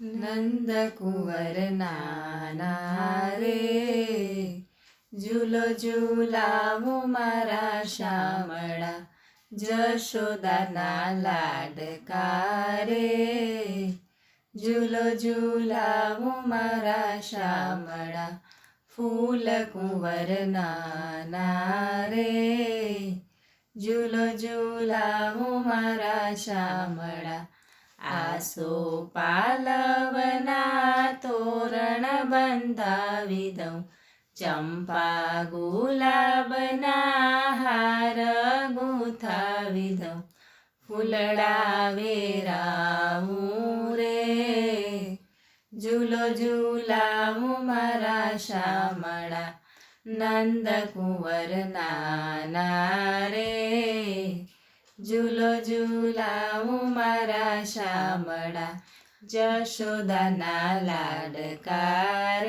નંદ કુંવર નાના રે ઝૂલો ઝૂલાવું મારા શામળા જશોદાના લાડકા રે ઝૂલો ઝૂલાવું મારા શામળા ફૂલ કુંવર નાના રે ઝૂલો ઝૂલાવું મારા શામળા આસો પાલવના તોરણ બંધાવી દઉં ચંપા ગુલાબના હાર ગૂંથાવી દઉં ફૂલડા વેરાવું રે ઝૂલો ઝૂલાવું મારા શામળા નંદ કુંવર નાના રે ઝૂલો ઝૂલાવું મારા શામળા જશોદાના લાડકા